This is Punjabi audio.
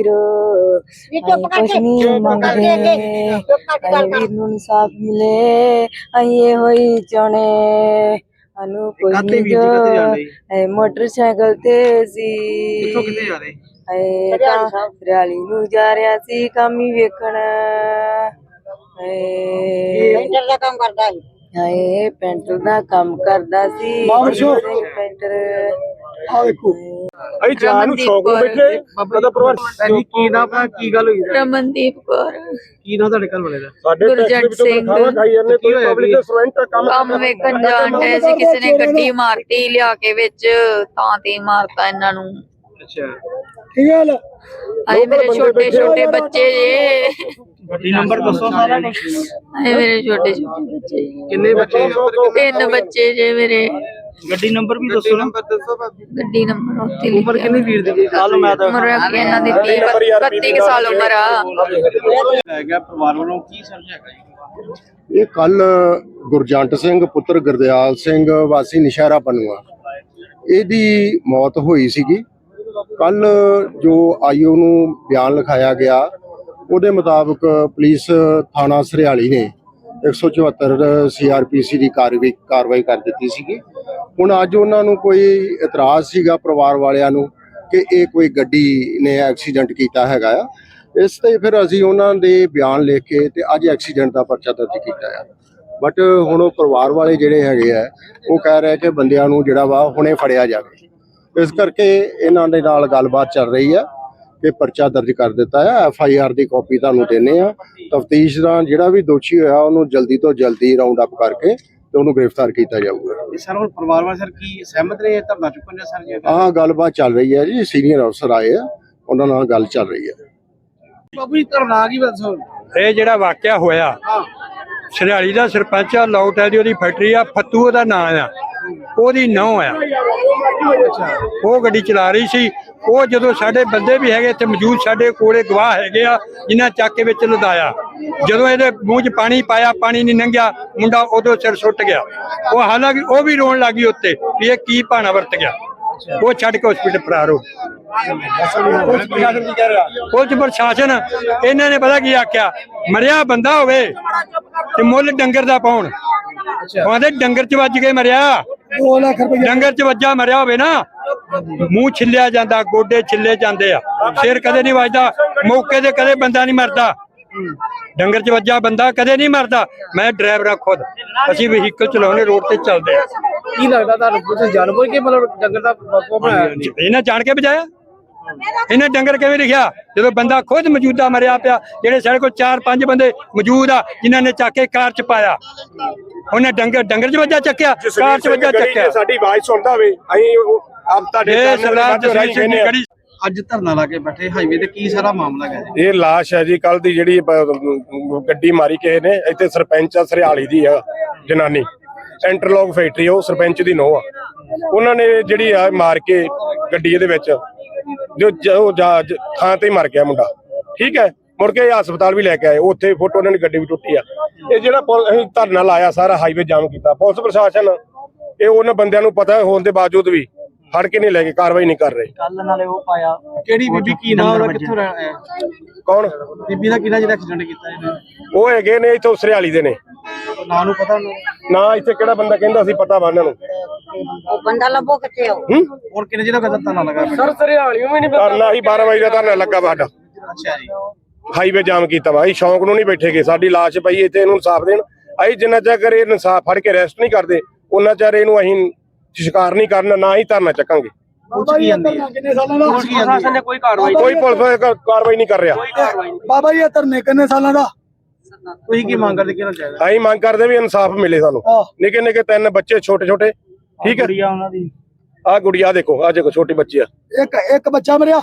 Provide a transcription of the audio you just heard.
ਵੀਰੋ ਅਸੀਂ ਕੁਛ ਨਹੀਂ ਮੰਗਦੇ। ਅਸੀਂ ਵੀਰ ਨੂੰ ਇਨਸਾਫ ਮਿਲੇ ਅਸੀਂ ਇਹੋ ਹੀ ਚਾਹੁੰਦੇ। ਸਾਨੂੰ ਕੋਈ ਜੀ, ਮੋਟਰਸਾਈਕਲ ਤੇ ਸੀ। ਕਿੱਥੋਂ ਕਿੱਥੇ ਜਾ ਰਹੇ? ਇਹ ਤਾਂ ਰਿਆਲੀ ਨੂੰ ਜਾ ਰਿਹਾ ਸੀ ਕੰਮ ਹੀ ਵੇਖਣ। ਪੇਂਟਰ ਦਾ ਕੰਮ ਕਰਦਾ ਸੀ। ਹਾਏ ਪੈਂਟਰ ਦਾ ਕੰਮ ਕਰਦਾ ਸੀ। ਪੈਂਟਰ। ਆ ਵੇਖੋ। ਅਸੀਂ ਚਾਹ ਨੂੰ ਸ਼ੌਕ ਨੂੰ ਬੈਠੇ। ਬਾਬਾ ਦਾ ਪਰਿਵਾਰ ਜੀ ਕੀ ਨਾ ਆਪਣਾ ਕੀ ਗੱਲ ਹੋਈ? ਰਮਨਦੀਪ ਕੌਰ। ਕੀ ਨਾ ਤੁਹਾਡੇ ਘਰ ਵਾਲੇ ਦਾ? ਸਾਡੇ ਟੈਕਸ ਦੇ ਵਿੱਚੋਂ ਸਿੰਘ। ਖਾਣਾ ਖਾਈ ਜਾਂਦੇ ਹੋਇਆ ਪਬਲਿਕ? ਦੇ ਸਰਵੈਂਟ ਕੰਮ ਕੰਮ ਵੇਖਣ ਜਾਣ ਡਏ ਸੀ ਕਿਸੇ ਨੇ ਗੱਡੀ ਮਾਰਤੀ ਲਿਆ ਕੇ ਵਿੱਚ ਤਾਂ ਤੇ ਮਾਰਤਾ ਇਹਨਾਂ ਨੂੰ। ਅੱਛਾ। ਕੀ ਗੱਲ? ਆਏ ਮੇਰੇ ਛੋਟੇ ਛੋਟੇ ਬੱਚੇ ਜੇ। ਗੱਡੀ ਨੰਬਰ ਦੱਸੋ ਸਾਰਾ ਕੁਛ। ਆਏ ਮੇਰੇ ਛੋਟੇ ਛੋਟੇ ਬੱਚੇ। ਕਿੰਨੇ ਬੱਚੇ? ਤਿੰਨ ਬੱਚੇ ਜੇ ਮੇਰੇ। ਗੱਡੀ ਨੰਬਰ ਵੀ ਦੱਸੋ ਨਾ। ਗੱਡੀ ਨੰਬਰ ਉੱਤੇ ਉਮਰ ਲਿਖਿਆ ਕਿੰਨੀ ਵੀਰ ਦੀ ਜੀ? ਸਾਲ ਮੈਂ ਤਾਂ। ਉਮਰ ਅੱਗੇ ਇਹਨਾਂ ਦੀ 30 32 ਕੁ ਸਾਲ ਉਮਰ ਆ। ਲੈ ਗਿਆ ਪਰਿਵਾਰ ਵੱਲੋਂ ਕੀ ਸਮਝ ਹੈਗਾ ਜੀ? ਇਹ ਕੱਲ ਗੁਰਜੰਟ ਸਿੰਘ ਪੁੱਤਰ ਗੁਰਦਿਆਲ ਸਿੰਘ ਵਾਸੀ ਨਿਸ਼ਾਰਾ ਪਨੂਆ। ਇਹਦੀ ਮੌਤ ਹੋਈ ਸੀਗੀ। ਕੱਲ ਜੋ ਆਈਓ ਨੂੰ ਬਿਆਨ ਲਿਖਾਇਆ ਗਿਆ ਉਹਦੇ ਮੁਤਾਬਕ ਪੁਲਿਸ ਥਾਣਾ ਸਰਿਆਲੀ ਨੇ 174 ਸੀਆਰਪੀਸੀ ਦੀ ਕਾਰਵਾਈ ਕਾਰਵਾਈ ਕਰ ਦਿੱਤੀ ਸੀਗੀ। ਹੁਣ ਅੱਜ ਉਹਨਾਂ ਨੂੰ ਕੋਈ ਇਤਰਾਜ਼ ਸੀਗਾ ਪਰਿਵਾਰ ਵਾਲਿਆਂ ਨੂੰ ਕਿ ਇਹ ਕੋਈ ਗੱਡੀ ਨੇ ਐਕਸੀਡੈਂਟ ਕੀਤਾ ਹੈਗਾ ਆ। ਇਸ ਤੇ ਫਿਰ ਅਸੀਂ ਉਹਨਾਂ ਦੇ ਬਿਆਨ ਲਿਖ ਕੇ ਤੇ ਅੱਜ ਐਕਸੀਡੈਂਟ ਦਾ ਪਰਚਾ ਦਰਜ ਕੀਤਾ ਆ। ਬਟ ਹੁਣ ਉਹ ਪਰਿਵਾਰ ਵਾਲੇ ਜਿਹੜੇ ਹੈਗੇ ਆ, ਉਹ ਕਹਿ ਰਹੇ ਕਿ ਬੰਦਿਆਂ ਨੂੰ ਜਿਹੜਾ ਵਾ ਹੁਣੇ ਫੜਿਆ ਜਾਵੇ। ਇਸ ਕਰਕੇ ਇਹਨਾਂ ਦੇ ਨਾਲ ਗੱਲਬਾਤ ਚੱਲ ਰਹੀ ਆ ਕਿ ਪਰਚਾ ਦਰਜ ਕਰ ਦਿੱਤਾ ਹੈ ਐਫ ਆਈ ਆਰ ਦੀ ਕਾਪੀ ਤੁਹਾਨੂੰ ਦੇਣੇ ਆ। ਤਫਤੀਸ਼ ਦਾ ਜਿਹੜਾ ਵੀ ਦੋਸ਼ੀ ਹੋਇਆ, ਉਹਨੂੰ ਜਲਦੀ ਤੋਂ ਜਲਦੀ ਰਾਉਂਡ ਅਪ ਕਰਕੇ ਤੇ ਉਹਨੂੰ ਗ੍ਰਿਫਤਾਰ ਕੀਤਾ ਜਾਊਗਾ। ਇਹ ਸਰ ਹੁਣ ਪਰਿਵਾਰ ਵਾਲੇ ਸਰ ਕੀ ਸਹਿਮਤ ਨੇ ਇਹ ਧਰਨਾ ਚੁੱਕਣ ਦੇ ਸਰ ਜੀ ਆਹ ਗੱਲਬਾਤ ਚੱਲ ਰਹੀ ਹੈ ਜੀ ਸੀਨੀਅਰ ਅਫਸਰ ਆਏ ਆ ਉਹਨਾਂ ਨਾਲ ਗੱਲ ਚੱਲ ਰਹੀ ਹੈ। ਬਾਬੂ ਜੀ ਧਰਨਾ ਕੀ ਦੱਸੋ ਇਹ ਜਿਹੜਾ ਵਾਕਿਆ ਹੋਇਆ ਸਰਿਆਲੀ ਦਾ ਸਰਪੰਚ ਆ ਲੌਟ ਹੈ ਦੀ ਉਹਦੀ ਫੈਕਟਰੀ ਆ ਫੱਤੂ ਉਹਦਾ ਨਾਂ ਆ ਉਹਦੀ ਨੌ ਆ। ਉਹ ਗੱਡੀ ਚਲਾ ਰਹੀ ਸੀ। ਉਹ ਜਦੋਂ ਸਾਡੇ ਬੰਦੇ ਵੀ ਹੈਗੇ ਇੱਥੇ ਮੌਜੂਦ ਸਾਡੇ ਕੋਲੇ ਗਵਾਹ ਹੈਗੇ ਆ ਜਿਨ੍ਹਾਂ ਚੱਕ ਕੇ ਵਿੱਚ ਲਦਾਇਆ ਜਦੋਂ ਇਹਦੇ ਮੂੰਹ 'ਚ ਪਾਣੀ ਪਾਇਆ ਪਾਣੀ ਨਹੀਂ ਲੰਘਿਆ ਮੁੰਡਾ ਉਦੋਂ ਸਿਰ ਸੁੱਟ ਗਿਆ। ਉਹ ਹਾਲਾਂਕਿ ਉਹ ਵੀ ਰੋਣ ਲੱਗੀ ਉੱਤੇ ਵੀ ਇਹ ਕੀ ਭਾਣਾ ਵਰਤ ਗਿਆ। ਉਹ ਛੱਡ ਕੇ ਹਸਪੀਟਲ ਫਰਾਰ ਹੋ। ਪੁਲਿਸ ਪ੍ਰਸ਼ਾਸਨ ਇਹਨਾਂ ਨੇ ਪਤਾ ਕੀ ਆਖਿਆ? ਮਰਿਆ ਬੰਦਾ ਹੋਵੇ ਤੇ ਮੁੱਲ ਡੰਗਰ ਦਾ ਪਾਉਣ। ਕਹਿੰਦੇ ਡੰਗਰ ਚ ਵੱਜ ਕੇ ਮਰਿਆ। 2 ਲੱਖ ਰੁਪਏ ਡੰਗਰ ਚ ਵੱਜਾ ਮਰਿਆ ਹੋਵੇ ਨਾ ਮੂੰਹ ਛਿੱਲਿਆ ਜਾਂਦਾ ਗੋਡੇ ਛਿੱਲੇ ਜਾਂਦੇ ਆ। ਸਿਰ ਕਦੇ ਨਹੀਂ ਵੱਜਦਾ ਮੌਕੇ ਤੇ ਕਦੇ ਬੰਦਾ ਨਹੀਂ ਮਰਦਾ। ਡੰਗਰ ਚ ਵੱਜਾ ਬੰਦਾ ਕਦੇ ਨਹੀਂ ਮਰਦਾ। ਮੈਂ ਡਰਾਈਵਰ ਆ ਖੁਦ। ਅਸੀਂ ਵਹੀਕਲ ਚਲਾਉਣੇ ਰੋਡ ਤੇ ਚੱਲਦੇ ਆ। ਕੀ ਲੱਗਦਾ ਤੁਹਾਨੂੰ ਤੁਸੀਂ ਜਾਣਬੁੱਝ ਕੇ ਮਤਲਬ ਡੰਗਰ ਦਾ ਬਣਾਇਆ? ਇਹਨਾਂ ਜਾਣ ਕੇ ਬਜਾਇਆ ਇਹਨੇ ਡੰਗਰ ਕਿਵੇਂ ਲਿਖਿਆ? ਜਦੋਂ ਬੰਦਾ ਖੁਦ ਮੌਜੂਦਾ ਮਰਿਆ ਪਿਆ ਜਿਹੜੇ ਸਾਡੇ ਕੋਲ 4-5 ਬੰਦੇ ਮੌਜੂਦ ਆ ਜਿਨ੍ਹਾਂ ਨੇ ਚੱਕ ਕੇ ਕਾਰ ਚ ਪਾਇਆ। ਉਹਨੇ ਡੰਗਰ ਡੰਗਰ ਚ ਵੱਜਾ ਚੱਕਿਆ? ਕਾਰ ਚ ਵੱਜਾ ਚੱਕਿਆ? ਸਾਡੀ ਆਵਾਜ਼ ਸੁਣਦਾ ਹੋਵੇ ਅਸੀਂ ਉਹ ਆਪ ਤੁਹਾਡੇ ਸਰਦਾਰ ਜਸਵੀਰ ਸਿੰਘ ਆ। ਗੜੀ ਅੱਜ ਧਰਨਾ ਲਾ ਕੇ ਬੈਠੇ ਹਾਈਵੇ ਤੇ ਕੀ ਸਾਰਾ ਮਾਮਲਾ ਹੈ ਜੀ? ਇਹ ਲਾਸ਼ ਹੈ ਜੀ ਕੱਲ ਦੀ ਜਿਹੜੀ ਗੱਡੀ ਮਾਰੀ ਕਿਸੇ ਨੇ ਇੱਥੇ ਸਰਪੰਚ ਆ ਸਰਿਆਲੀ ਦੀ ਆ ਜਨਾਨੀ। ਇੰਟਰਲੌਕ ਫੈਕਟਰੀ ਉਹ ਸਰਪੰਚ ਦੀ ਨੋ ਆ। ਉਹਨਾਂ ਨੇ ਜਿਹੜੀ ਆ ਮਾਰ ਕੇ ਗੱਡੀ ਇਹਦੇ ਵਿੱਚ ਜੋ ਉਹ ਥਾਂ ਤੇ ਹੀ ਮਰ ਗਿਆ ਮੁੰਡਾ। ਠੀਕ ਹੈ? ਮੁੜ ਕੇ ਹਸਪਤਾਲ ਵੀ ਲੈ ਕੇ ਆਏ। ਉੱਥੇ ਫੋਟੋ ਉਹਨਾਂ ਦੀ ਗੱਡੀ ਵੀ ਟੁੱਟੀ ਆ। ਇਹ ਜਿਹੜਾ ਅਸੀਂ ਧਰਨਾ ਲਾਇਆ ਸਾਰਾ ਹਾਈਵੇ ਜਾਮ ਕੀਤਾ। ਪੁਲਿਸ ਪ੍ਰਸ਼ਾਸਨ ਇਹ ਉਹਨਾਂ ਬੰਦਿਆਂ ਨੂੰ ਪਤਾ ਹੋਣ ਦੇ ਬਾਵਜੂਦ ਵੀ ਫੜ ਕੇ ਨਹੀਂ ਲੈ ਕੇ ਕਾਰਵਾਈ ਨਹੀਂ ਕਰ ਰਹੇ। ਕਿਹੜੀ ਬੀਬੀ ਕੀ ਨਾਮ ਉਹਦਾ ਕਿੱਥੋਂ ਰਹਿਣਾ ਹੈ ਕੌਣ? ਬੀਬੀ ਦਾ ਕਿਹਨਾਂ ਜਿਹੜਾ ਐਕਸੀਡੈਂਟ ਕੀਤਾ ਇਹਨੇ? ਉਹ ਹੈਗੇ ਨੇ ਇੱਥੋਂ ਸਰਿਆਲੀ ਦੇ ਨੇ। ਨਾਂ ਨੂੰ ਪਤਾ ਨਾ ਇੱਥੇ ਕਿਹੜਾ ਬੰਦਾ ਕਹਿੰਦਾ ਸੀ ਪਤਾ ਵਾ ਉਹਨਾਂ ਨੂੰ। ਉਹ ਬੰਦਾ ਲੱਭੋ ਕਿੱਥੇ ਹੋ ਹੂੰ? ਹੁਣ ਕਿੰਨੇ ਜਿਹੜਾ ਕਦਾ ਧਰਨਾ ਲਗਾ ਸਰ ਧਰਨਾ ਹੀ 12 ਵਜੇ ਦਾ ਧਰਨਾ ਲੱਗਾ ਵਾ ਸਾਡਾ। ਅੱਛਾ ਜੀ। ਹਾਈਵੇ ਜਾਮ ਕੀਤਾ ਵਾ। ਅਸੀਂ ਸ਼ੌਂਕ ਨੂੰ ਨਹੀਂ ਬੈਠੇਗੇ। ਸਾਡੀ ਲਾਸ਼ ਪਈ ਇੱਥੇ ਇਹਨੂੰ ਇਨਸਾਫ ਦੇਣ। ਅਸੀਂ ਜਿੰਨਾ ਚਿਰ ਇਹ ਇਨਸਾਫ ਫੜ ਕੇ ਰੈਸਟ ਨਹੀਂ ਕਰਦੇ ਉਹਨਾਂ ਚਿਰ ਇਹਨੂੰ ਅਸੀਂ ਸ਼ਿਕਾਰ ਨਹੀਂ ਕਰਨਾ ਨਾ ਹੀ ਧਰਨਾ ਚੱਕਾਂਗੇ। ਪੁੱਛ ਕੀ ਜਾਂਦੀ ਹੈ? ਕੋਈ ਪੁਲਿਸ ਕਾਰਵਾਈ ਨਹੀਂ ਕਰ ਰਿਹਾ। ਬਾਬਾ ਜੀ ਇਹ ਧਰਨੇ ਕਿੰਨੇ ਸਾਲਾਂ ਦਾ? ਤੁਸੀਂ ਕੀ ਮੰਗ ਕਰਦੇ ਕਿਹਨਾਂ ਚਾਹੀਦਾ? ਅਸੀਂ ਮੰਗ ਕਰਦੇ ਵੀ ਇਨਸਾਫ ਮਿਲੇ ਸਾਨੂੰ। ਨਿੱਕੇ ਨਿੱਕੇ ਤਿੰਨ ਬੱਚੇ ਛੋਟੇ ਛੋਟੇ ਠੀਕ ਹੈ। ਉਹਨਾਂ ਦੀ। ਆਹ ਗੁੜੀਆ ਦੇਖੋ ਆਹ ਦੇਖੋ ਛੋਟੀ ਬੱਚੀ ਆ। ਇੱਕ ਇੱਕ ਬੱਚਾ ਮਰਿਆ।